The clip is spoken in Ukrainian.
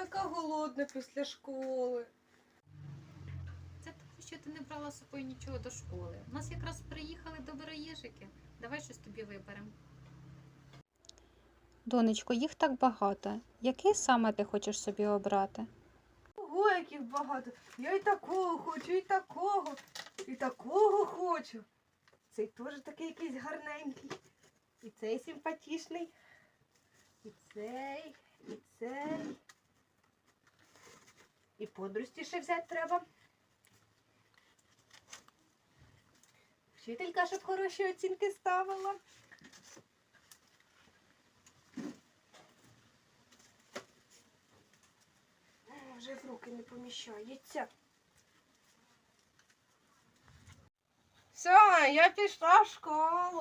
Така голодна після школи. Це тому, що ти не брала з собою нічого до школи. У нас якраз приїхали доброїжики. Давай щось тобі виберемо. Донечко, їх так багато. Який саме ти хочеш собі обрати? Ого, яких багато. Я і такого хочу, і такого, і такого хочу. Цей теж такий якийсь гарненький. І цей симпатичний. І цей, і цей. І подружці ще взяти треба. Вчителька, щоб хороші оцінки ставила. Вже в руки не поміщається. Все, я пішла в школу.